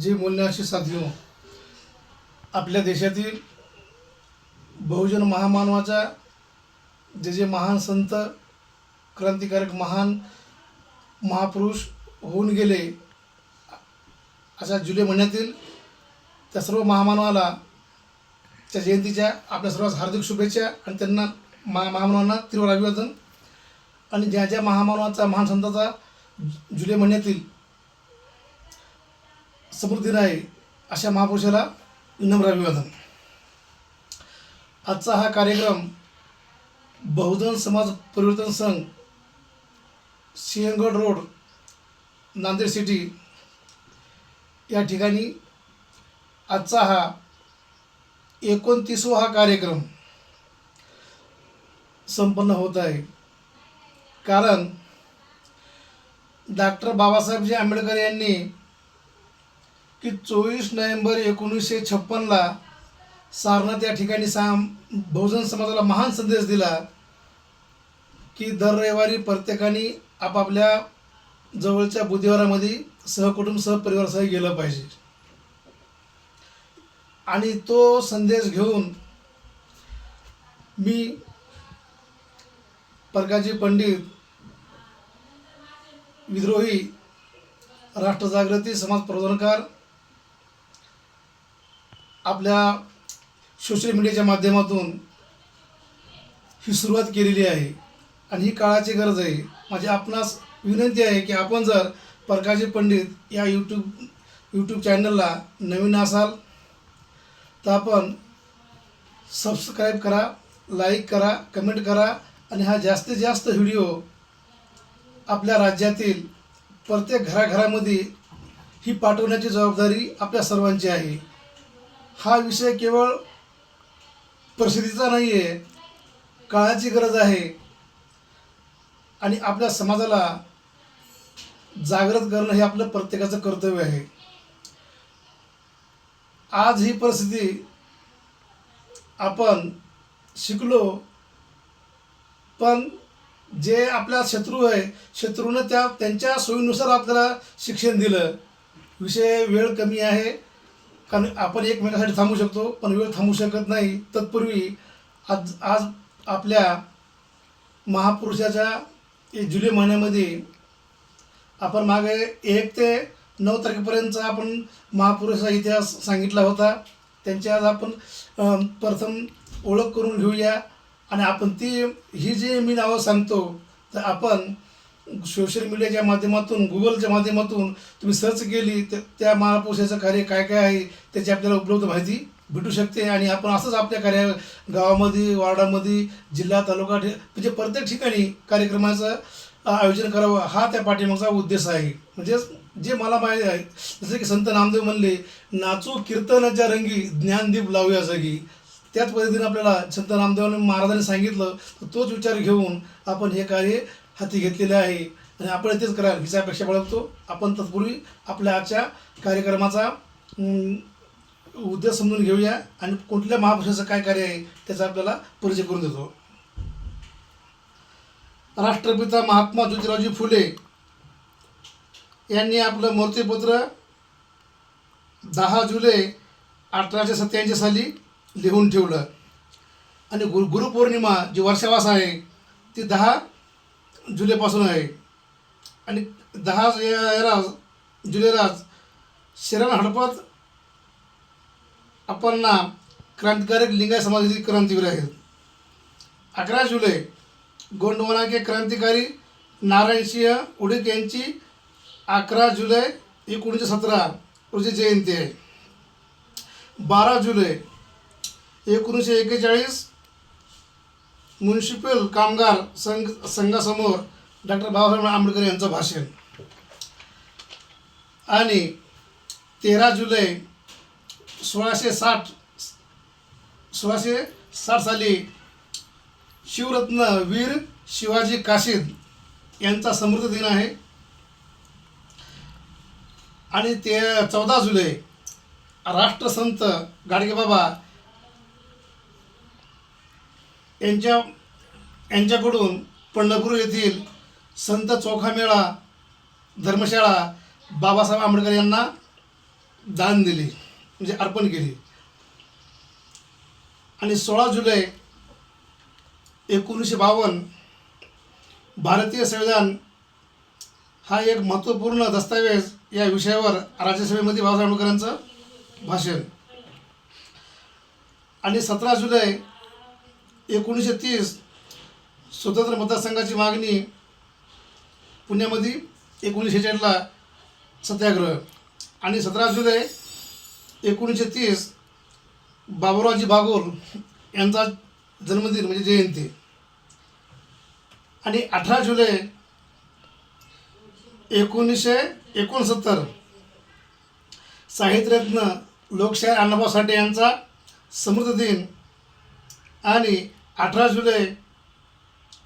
जे मूल्यांशी साधियो हो. आपल्या देशातील बहुजन महामानवाच्या जे जे महान संत क्रांतिकारक महान महापुरुष होऊन गेले अशा जुलै महिन्यातील त्या सर्व महामानवाला त्या जयंतीच्या आपल्या सर्वांस हार्दिक शुभेच्छा आणि त्यांना महा महामानवांना तीव्र अभिवादन. आणि ज्या ज्या महामानवाचा महान संताचा जु- जुलै महिन्यातील समृद्धी आहे अशा महापुरुषाला विनम्र अभिवादन. आजचा हा कार्यक्रम बहुजन समाज परिवर्तन संघ सिंहगड रोड नांदेड सिटी या ठिकाणी आजचा हा एकोणतीसवा हा कार्यक्रम संपन्न होत आहे. कारण डॉक्टर बाबासाहेबजी आंबेडकर यांनी की चोवीस नोव्हेंबर एकोणीसशे छप्पनला सारनाथ या ठिकाणी साम बहुजन समाजाला महान संदेश दिला की दर रविवारी प्रत्येकाने आपापल्या जवळच्या बुधवारामध्ये सहकुटुंब सहपरिवारासह गेलं पाहिजे. आणि तो संदेश घेऊन मी प्रकाशजी पंडित विद्रोही राष्ट्रजागृती समाज प्रबोधनकार आपल्या सोशल मीडियाच्या माध्यमातून ही सुरुवात केलेली आहे. आणि ही काळाची गरज आहे. माझी आपणास विनंती आहे की आपण जर प्रकाशी पंडित या यूट्यूब यूट्यूब चॅनलला नवीन असाल तर आपण सबस्क्राईब करा लाईक करा कमेंट करा आणि हा जास्तीत जास्त व्हिडिओ आपल्या राज्यातील प्रत्येक घराघरामध्ये ही पाठवण्याची जबाबदारी आपल्या सर्वांची आहे. हा विषय केवळ प्रसिद्धीचा नाही आहे काळाची गरज आहे. आणि आपल्या समाजाला जागृत करणं हे आपलं प्रत्येकाचं कर्तव्य आहे. आज ही परिस्थिती आपण शिकलो पण जे आपला शत्रू आहे शत्रूनं त्या त्यांच्या सोयीनुसार आपल्याला शिक्षण दिलं. विषय वेळ कमी आहे कारण आपण एकमेकासाठी थांबू शकतो पण वेळ थांबू शकत नाही. तत्पूर्वी आज आज आपल्या महापुरुषाच्या ए- जुलै महिन्यामध्ये आपण मागे एक ते नऊ तारखेपर्यंतचा आपण महापुरुषाचा इतिहास सांगितला होता. त्यांची आज आपण प्रथम ओळख करून घेऊया. आणि आपण ती ही जी मी नावं सांगतो तर आपण सोशल मीडियाच्या माध्यमातून गुगलच्या माध्यमातून तुम्ही सर्च केली तर त्या महापुरुषाचं कार्य काय काय आहे त्याची आपल्याला उपलब्ध माहिती भेटू शकते आणि आपण असंच आपल्या कार्य गावामध्ये वार्डामध्ये जिल्हा तालुका म्हणजे प्रत्येक ठिकाणी कार्यक्रमाचं आयोजन करावं हा त्या पाठीमागचा उद्देश आहे. म्हणजे जे मला माहिती आहे जसं की संत नामदेव म्हणले नाचू कीर्तनाच्या रंगी ज्ञानदीप लावूया जगी त्याच पद्धतीने आपल्याला संत नामदेवाने महाराजांनी सांगितलं तर तोच विचार घेऊन आपण हे कार्य हाती घेतलेले आहे. आणि आपण तेच कराल. हिचा अपेक्षा बाळगतो आपण तत्पूर्वी आपल्या आजच्या कार्यक्रमाचा उद्देश समजून घेऊया. आणि कुठल्या महापुरुषाचं काय कार्य आहे त्याचा आपल्याला परिचय करून देतो. राष्ट्रपिता महात्मा ज्योतिरावजी फुले यांनी आपलं मूर्तिपत्र दहा जुलै अठराशे सत्त्याऐंशी साली लिहून ठेवलं. आणि गुरु गुरुपौर्णिमा जी वर्षावास आहे ती दहा जुलैपासून आहे. आणि दहा राज जुलैलाच शरण हडपत आपणना क्रांतिकारक लिंगाय समाजातील क्रांतीवीर आहेत. अकरा जुलै गोंडवनाके क्रांतिकारी नारायण सिंह उडीक यांची अकरा जुलै एकोणीसशे सतरा रोजी जयंती आहे. बारा जुलै एकोणीसशे एक्केचाळीस म्युन्सिपल कामगार संघ संघासमोर डॉक्टर बाबासाहेब आंबेडकर यांचं भाषण. आणि तेरा जुलै सोळाशे साठ सोळाशे साठ साली शिवरत्न वीर शिवाजी काशीद यांचा समृद्ध दिन आहे. आणि ते चौदा जुलै राष्ट्रसंत गाडगेबाबा यांच्या यांच्याकडून पंढरपूर येथील संत चोखामेळा धर्मशाळा बाबासाहेब आंबेडकर यांना दान दिली म्हणजे अर्पण केली. आणि सोळा जुलै एकोणीसशे बावन्न भारतीय संविधान हा एक महत्त्वपूर्ण दस्तावेज या विषयावर राज्यसभेमध्ये बाबासाहेब आंबेडकरांचं भाषण. आणि सतरा जुलै एकोणीसशे तीस स्वतंत्र मतदारसंघाची मागणी पुण्यामध्ये एकोणीसशे चारला सत्याग्रह. आणि सतरा जुलै एकोणीसशे तीस बाबुरावजी बागोल यांचा जन्मदिन म्हणजे जयंती. आणि अठरा जुलै एकोणीसशे एकोणसत्तर साहित्यरत्न लोकशाहीर अण्णाभाऊ साठे यांचा समृद्ध दिन. आणि अठरा जुलै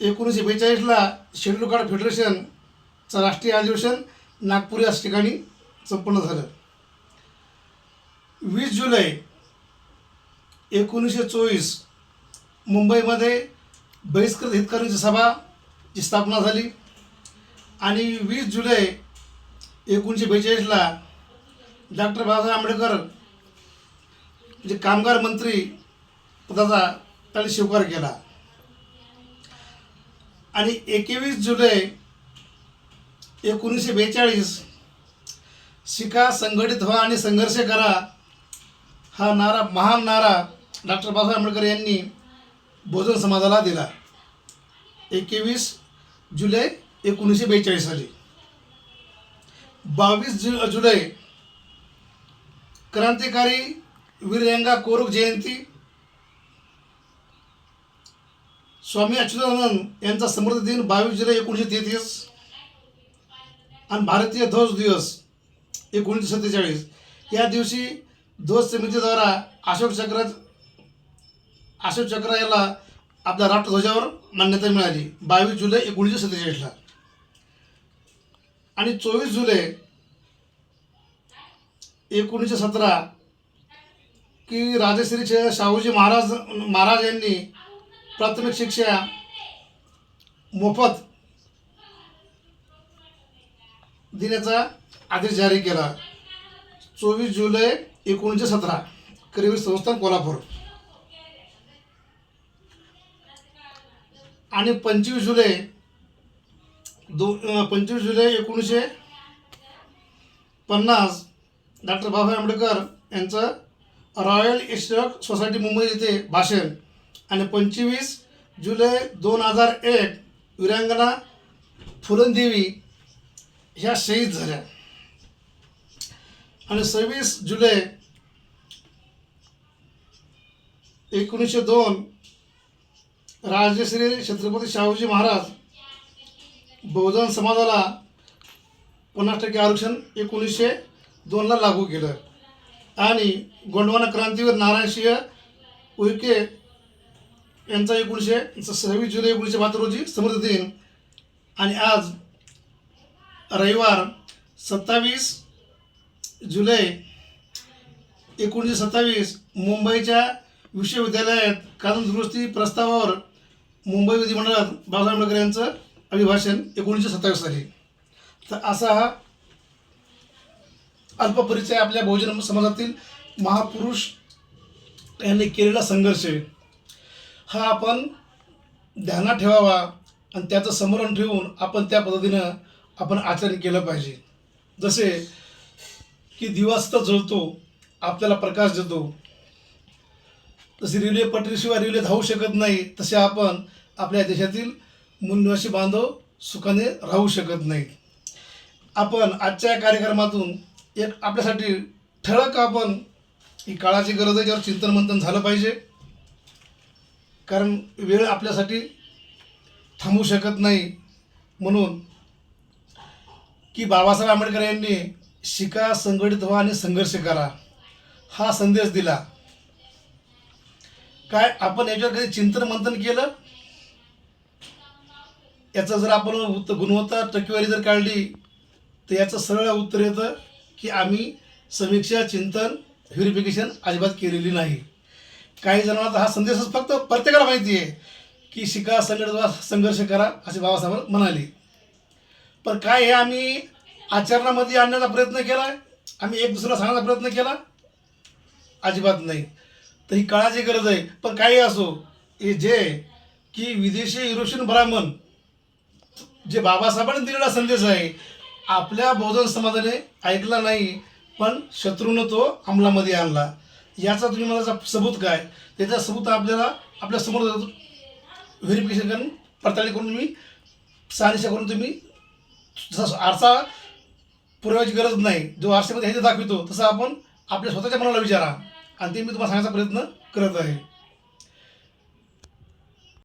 एकोणीसशे बेचाळीसला शेड्यूल कार्ड फेडरेशनचं राष्ट्रीय अधिवेशन नागपूर याच ठिकाणी संपन्न झालं. वीस जुलै एकोणीसशे चोवीस मुंबईमध्ये बहिष्कृत हितकर्मीची सभाची स्थापना झाली आणि वीस जुलै एकोणीसशे बेचाळीसला डॉक्टर बाबासाहेब आंबेडकर म्हणजे कामगार मंत्री पदाचा त्याने स्वीकार केला. आणि एकवीस जुलै एकोणीसशे बेचाळीस शिका संघटित व्हा आणि संघर्ष करा हा नारा महान नारा डॉक्टर बाबासाहेब आंबेडकर यांनी बहुजन समाजाला दिला. एकवीस जुलै एकोणीसशे बेचाळीस साली. बावीस जु जुलै क्रांतिकारी वीरयंगा कोरुक जयंती स्वामी अच्युतानंद यांचा समृद्ध दिन बावीस जुलै एकोणीसशे तेहतीस आणि भारतीय ध्वज दिवस एकोणीसशे सत्तेचाळीस. या दिवशी ध्वज समितीद्वारा अशोक चक्र अशोक चक्र याला आपल्या राष्ट्रध्वजावर मान्यता मिळाली. बावीस जुलै एकोणीसशे सत्तेचाळीसला. आणि चोवीस जुलै एकोणीसशे सतरा की राजश्रीचे शाहूजी महाराज महाराज यांनी प्राथमिक शिक्षा मोफत देण्याचा आदेश जारी केला. चोवीस जुलै एकोणीसशे सतरा करवीर संस्थान कोल्हापूर. आणि पंचवीस जुलै दो पंचवीस जुलै एकोणीसशे पन्नास डॉक्टर बाबासाहेब आंबेडकर यांचं रॉयल इस्टर्क सोसायटी मुंबई येथे भाषण. आणि पंचवीस जुलै दोन हजार एक वीरांगना फुलंदेवी ह्या शहीद झाल्या. आणि सव्वीस जुलै एकोणीसशे दोन राजश्री छत्रपती शाहूजी महाराज बहुजन समाजाला पन्नास टक्के आरक्षण एकोणीसशे दोनला लागू केलं. आणि गोंडवाना क्रांतीवर नारायण सिंह उईके यांचा एकोणीसशे सव्वीस जुलै एकोणीसशे बहात्तर रोजी समृद्ध दिन आणि आज रविवार सत्तावीस जुलै एकोणीसशे सत्तावीस मुंबईच्या विश्वविद्यालयात कानून दुरुस्ती प्रस्तावावर मुंबई विधिमंडळात बाबासाहेब आंबेडकर यांचं अभिभाषण एकोणीसशे सत्तावीस साली तर असा हा अल्पपरिचय आपल्या बहुजन समाजातील महापुरुष यांनी केलेला संघर्ष आहे. हा आपण ध्यानात ठेवावा आणि त्याचं स्मरण ठेवून आपण त्या पद्धतीनं आपण आचरण केलं पाहिजे. जसे की दिवासतं जळतो आपल्याला प्रकाश देतो. तसे रेल्वे पटरीशिवाय रेल्वे धावू शकत नाही तसे आपण आपल्या देशातील मुनिवासी बांधव सुखाने राहू शकत नाहीत. आपण आजच्या या कार्यक्रमातून एक आपल्यासाठी ठळक आपण ही काळाची गरज आहे ज्यावर चिंतन मंथन झालं पाहिजे. कारण वेळ आपल्यासाठी थांबू शकत नाही. म्हणून की बाबासाहेब आंबेडकर यांनी शिका संघटित व्हा आणि संघर्ष करा. हा संदेश दिला. काय आपण याच्यावर कधी चिंतन मंथन केलं? याचं जर आपण गुणवत्ता टक्केवारी जर काढली तर याचं सरळ उत्तर येतं की आम्ही समीक्षा चिंतन व्हेरिफिकेशन अजिबात केलेली नाही. काही जणांना हा संदेशच फक्त प्रत्येकाला माहिती आहे की शिका संघटित संघर्ष करा असे बाबासाहेब म्हणाले. पण काय हे आम्ही आचरणामध्ये आणण्याचा प्रयत्न केला आहे आम्ही एक दुसऱ्याला सांगण्याचा प्रयत्न केला? अजिबात नाही. तर ही काळाची गरज आहे. पण काही असो हे जे की विदेशी युरोशियन ब्राह्मण जे बाबासाहेबांनी दिलेला संदेश आहे आपल्या बहुजन समाजाने ऐकला नाही पण शत्रूनं तो अंमलामध्ये आणला. याचा तुम्ही मला सबूत काय त्याचा सबूत आपल्याला आपल्यासमोर व्हेरिफिकेशन करून पडताळणी करून तुम्ही सहानिशा करून तुम्ही जसा आरसा पुराव्याची गरज नाही जो आरसेमध्ये हे दाखवितो तसं आपण आपल्या स्वतःच्या मनाला विचारा. आणि ते मी तुम्हाला सांगायचा प्रयत्न करत आहे.